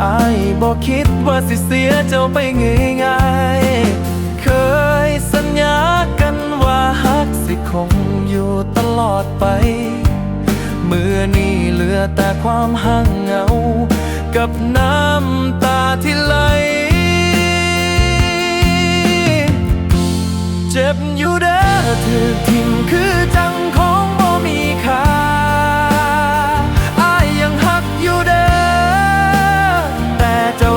อายบอกคิดว่าสิเสียเจ้าไปง่ายๆเคยสัญญากันว่าฮักสิคงอยู่ตลอดไป เมื่อนี้เหลือแต่ความห่างเหงา กับน้ำตาที่ไหลเจ็บอยู่เด้อถือทิมคือจัง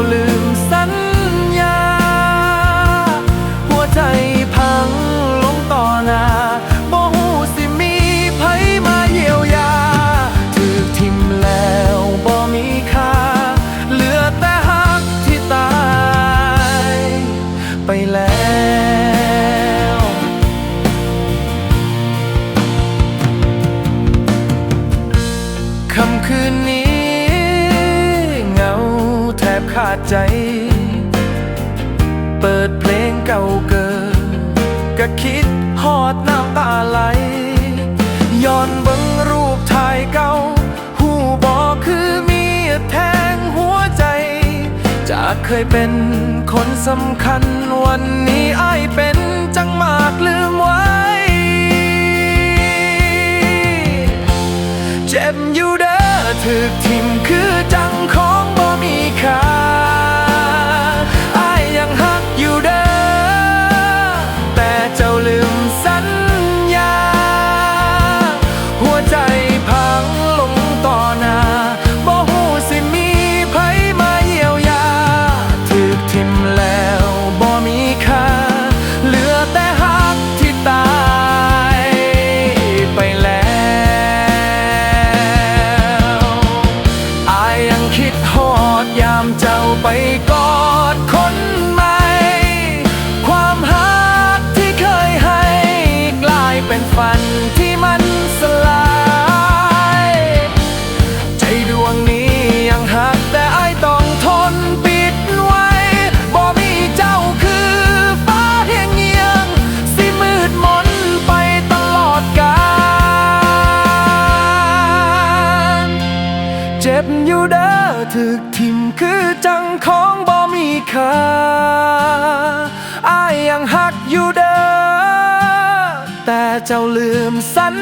แต่ จากเคยเป็นคนสำคัญวันนี้อายเป็นจังมากลืมไว้ เจ็บอยู่เด้อถึกทิมคือ ไปก เจ้าลืมสัญ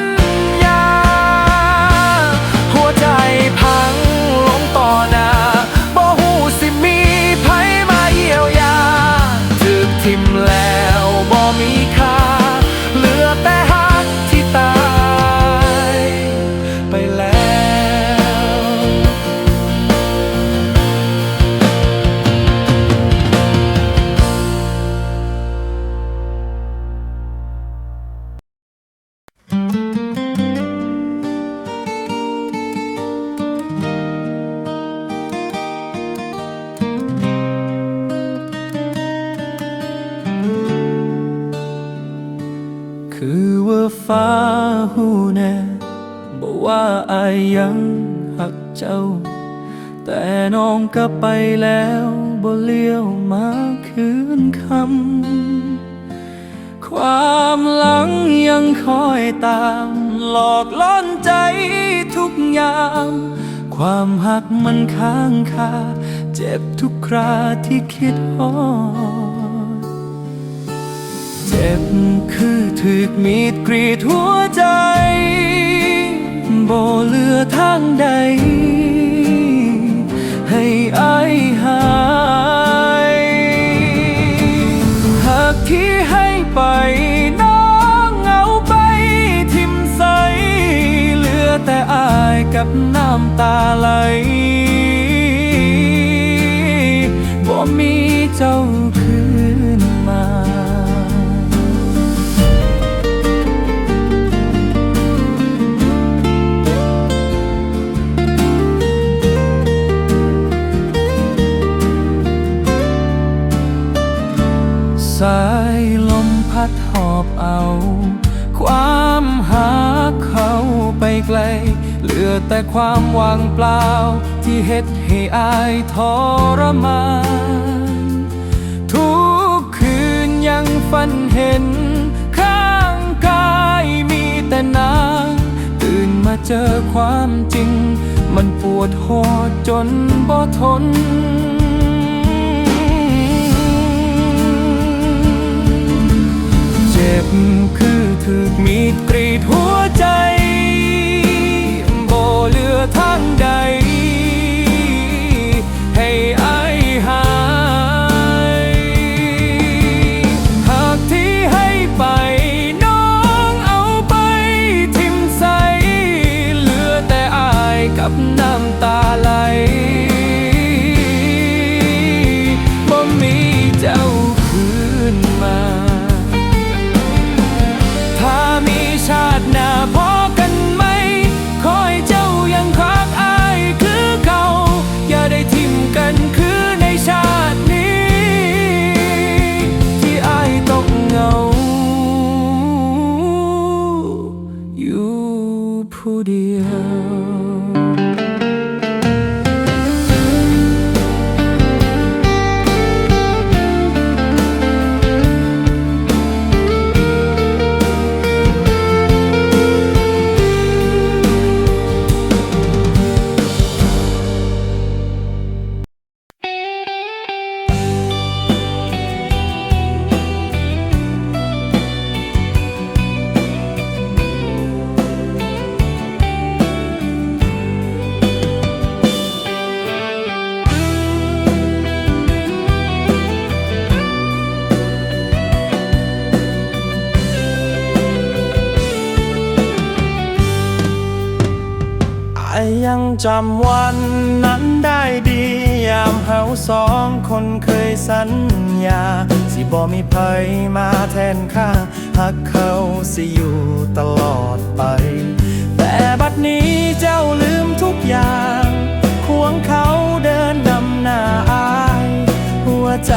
ฟ้าหูแน่บอกว่าอายยังหักเจ้า แต่น้องก็ไปแล้วบ่เลี้ยวมาคืนคำ ความหลังยังคอยตาม หลอกล่อนใจทุกยาม ความหักมันค้างคา เจ็บทุกคราที่คิดฮอ ถึกมีดกรีดหัวใจ โบเลือทางใด อแต่ความว่างเปล่า ที่เฮ็ดให้อายทรมาน ทุกคืนยังฝันเห็น ข้างกายมีแต่นาง ตื่นมาเจอความจริง มันปวดหอดจนบ่ทนเจ็บคือถูกมีดกรีดหัวใจ จำวันนั้นได้ดี ยามเฮาสองคนเคยสัญญา สิบ่มีภัยมาแทนข้าหักเขาสิอยู่ตลอดไป แต่บัดนี้เจ้าลืมทุกอย่างควงเขาเดินนำหน้าอาย หัวใจ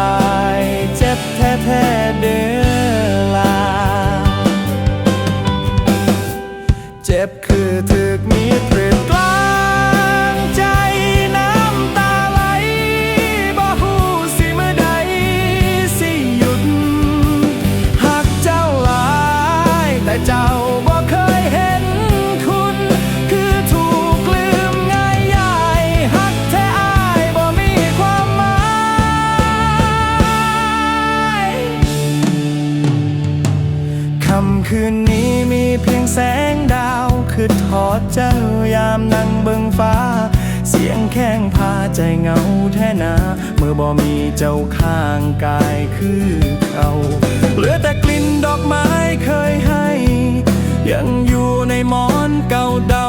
อาย เจ็บแท้ๆเดือ ค่ำคืนนี้มีเพียงแสงดาว คือทอดเจ้ายามนั่งเบิงฟ้า เสียงแข้งพาใจเงาแท่นา เมื่อบ่มีเจ้าข้างกายคือเขาเหลือแต่กลิ่นดอกไม้เคยให้ ยังอยู่ในหมอนเก่าดา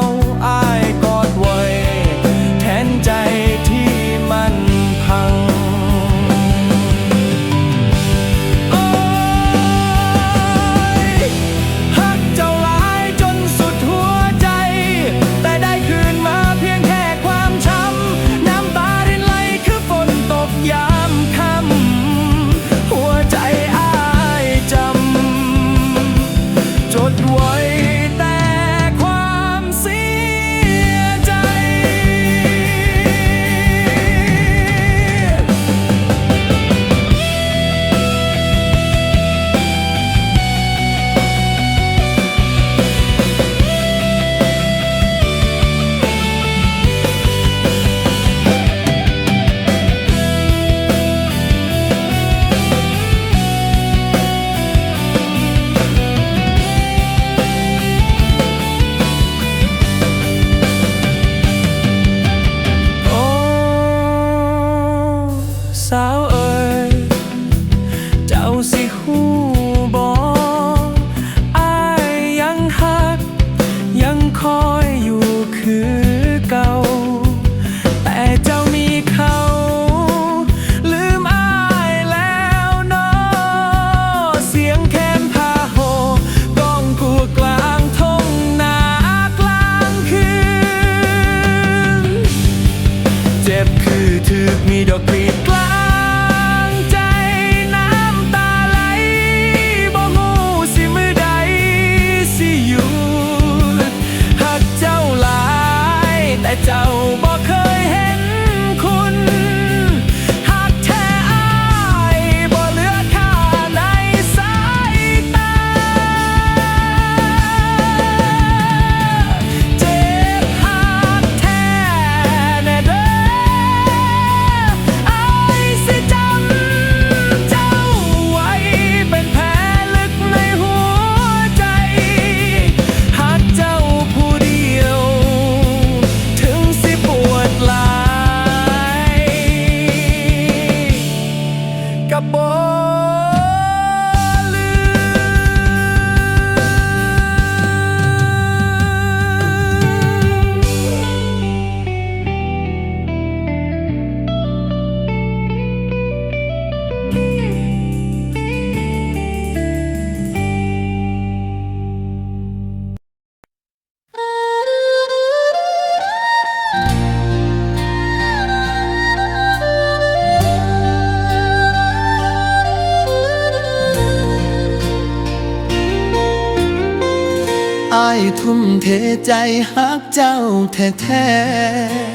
ทุ่มเทใจฮักเจ้าแท้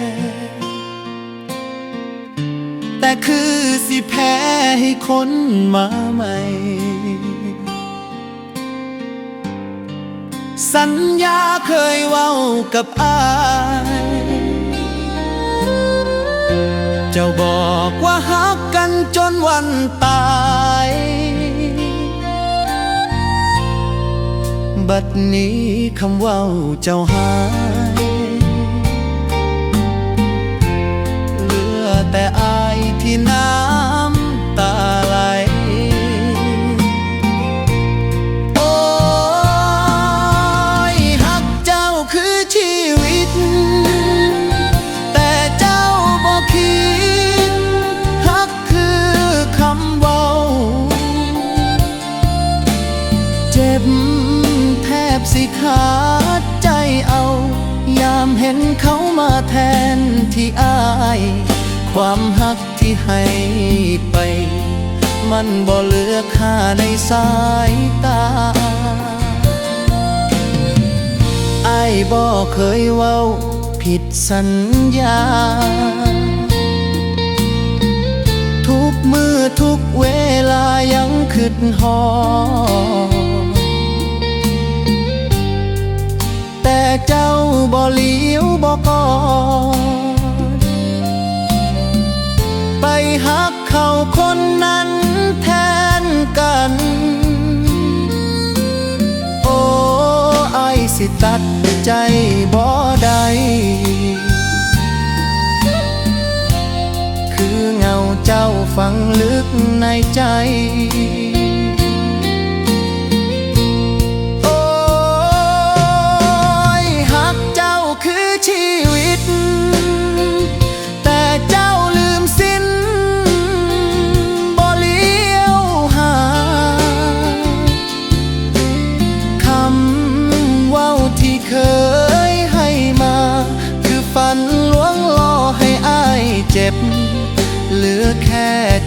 ๆแต่คือสิแพ้ให้คนมาใหม่ สัญญาเคยเว้ากับอายเจ้าบอกว่าฮักกันจนวันตาย บัดนี้คำว่าเจ้าหายเหลือแต่อายที่นา อาย ความฮักที่ให้ไป มันบ่เหลือค่าในสายตาไอ้ายบ่เคยเว้าผิดสัญญา ทุกมือทุกเวลายังคิดหอแต่เจ้าบ่เลี้ยวบ่กอ ไปหักเขาคนนั้นแทนกัน โอ้ไอสิตัดใจบ่ได้คือเงาเจ้าฝังลึกในใจ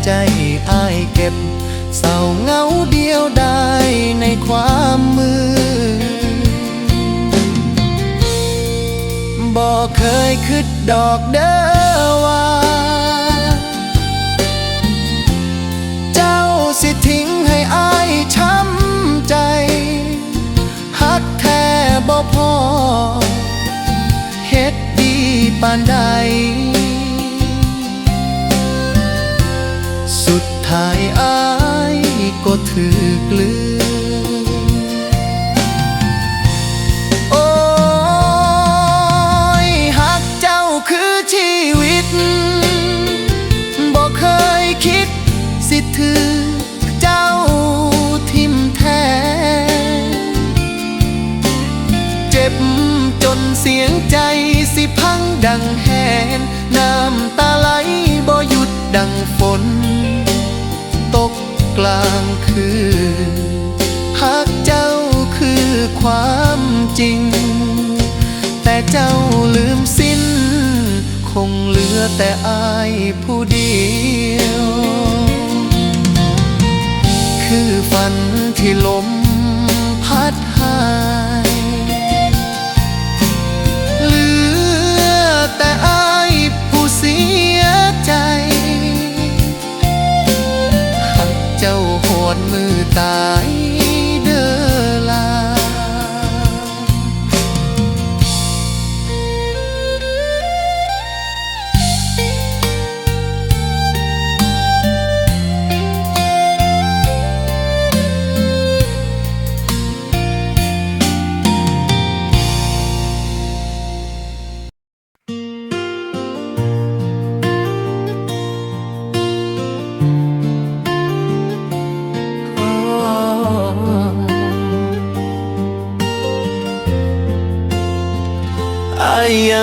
ใจอายเก็บ เศร้าเงาเดียวได้ในความมือบอกเคยคิดดอกเด้อว่า เจ้าสิทิ้งให้อายช้ำใจฮักแท้บ่พอเฮ็ดดีปานใดายอายก็ถือกลืนโอ้ยฮักเจ้าคือชีวิต บอกเคยคิดสิถือเจ้าทิมแทนเจ็บจนเสียงใจสิพังดังแหนน้ำตาไหล ลางคืนหากเจ้าคือความจริง แต่เจ้าลืมสิ้น คงเหลือแต่อายผู้เดียว คือฝันที่ล้ม ตาย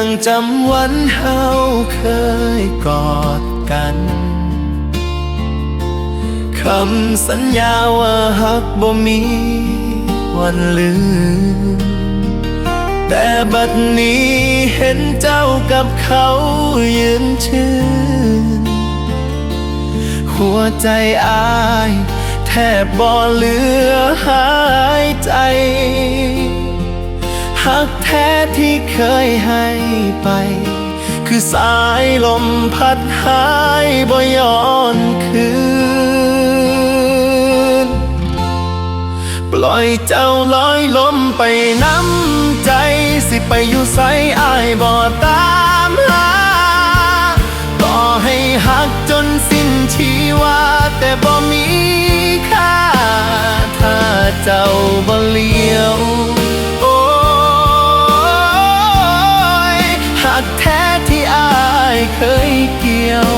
ยังจำวันเฮาเคยกอดกัน คำสัญญาว่าฮักบ่มีวันลืม แต่บัดนี้เห็นเจ้ากับเขายืนชื่น หัวใจอาย แทบบ่เหลือหายใจ กแท้ที่เคยให้ไป คือสายลมพัดหายบ่ย้อนคืน ปล่อยเจ้าลอยลมไปน้ำใจ สิไปอยู่ไสอายบ่ตามหา ต่อให้หักจนสิ้นชีวาแต่บ่มีค่า ถ้าเจ้าบ่เลี้ยว กแท้ที่อายเคยเกี่ยว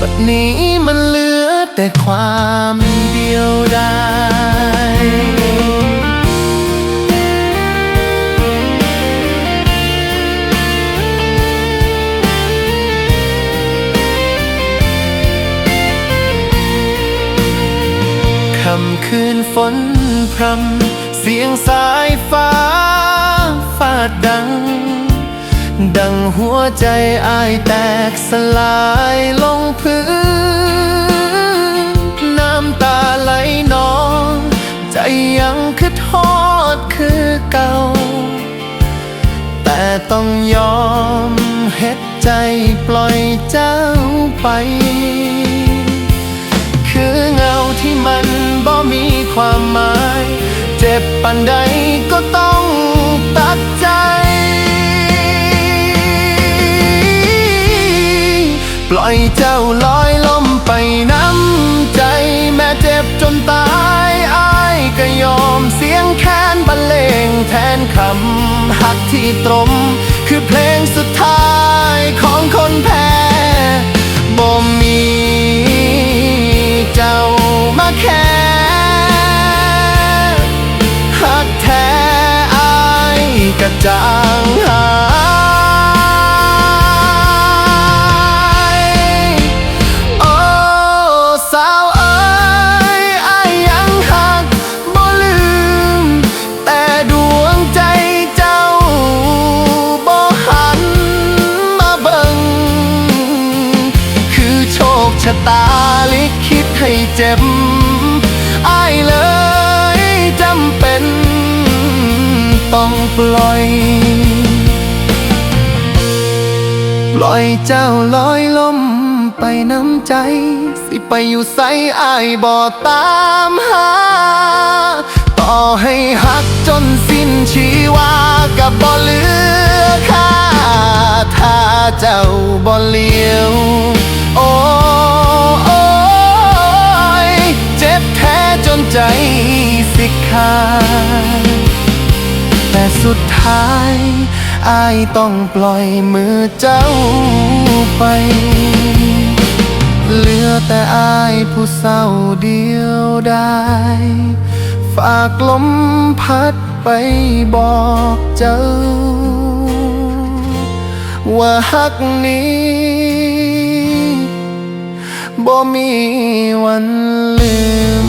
บัดนี้มันเหลือแต่ความเดียวดายค่ำคืนฝนพรำเสียงสายฟ้า งหัวใจอายแตกสลายลงพื้น น้ำตาไหลนอง ใจยังคือทอดคือเก่า แต่ต้องยอมเฮ็ดใจปล่อยเจ้าไป คือเงาที่มันบ่มีความหมาย เจ็บปันใดก็ต้องตัด ปล่อยเจ้าลอยลมไปน้ำใจแม้เจ็บจนตายอายก็ยอมเสียงแค้นบรรเลงแทนคำหักที่ตรม คือเพลงสุดท้ายของคนแพ้บ่มีเจ้ามาแค่หักแท้อายกระจาง ต้องปล่อย ปล่อยเจ้าลอยลมไปน้ำใจ สิไปอยู่ไสอายบ่ตามหา ต่อให้หักจนสิ้นชีวากับบ่เหลือค่าถ้าเจ้าบ่เลี้ยวโอ้โอ้ยเจ็บแท้จนใจสิขาด แต่สุดท้ายอายต้องปล่อยมือเจ้าไป เหลือแต่อายผู้เศร้าเดียวได้ ฝากลมพัดไปบอกเจ้า ว่าฮักนี้บ่มีวันลืม